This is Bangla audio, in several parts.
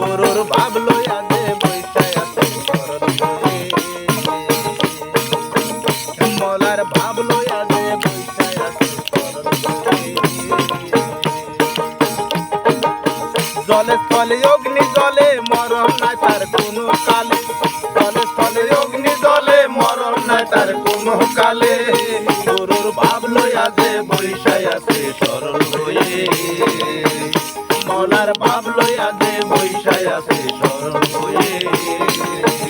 গরুর ভাব লইয়া যে বৈশায় আছে শরৎ হয়ে মলার ভাব নাই তার কোনো কালে। জলে স্থলে অগ্নি জলে নাই তার কোনো কালে। গরুর ভাব লইয়া যে বৈশায় আছে সরল বৈশায় আছে সরল হয়ে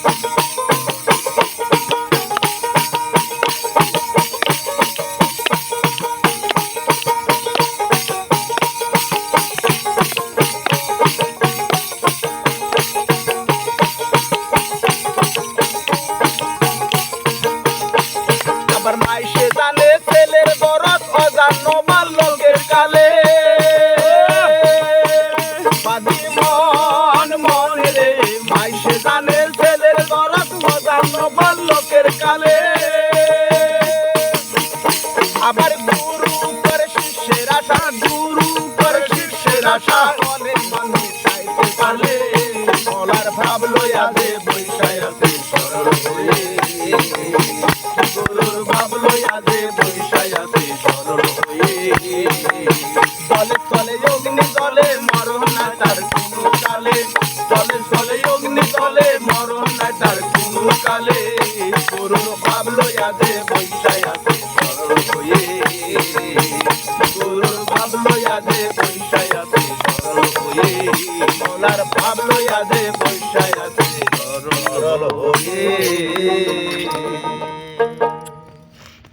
অজান্য লোকের কালে। মন মাইসে জানে, ছেলের দরদ অজান্য মাল লোকের কালে। আবার গুরু করে শিষ্যের আশা, গুরু করে শিষ্যের আশা। অনেক মানুষ বৈশায় আছে সরল তলে তলে অগ্নি তলে মরণ না তার কোনো কালে। তলে তলে অগ্নি তলে মরণ না তার কোনো কালে। গরুর ভাব লইয়া দে বৈশায় আছে সরল হয়ে গরুর ভাব লইয়া দে বৈশায় সরল হয়ে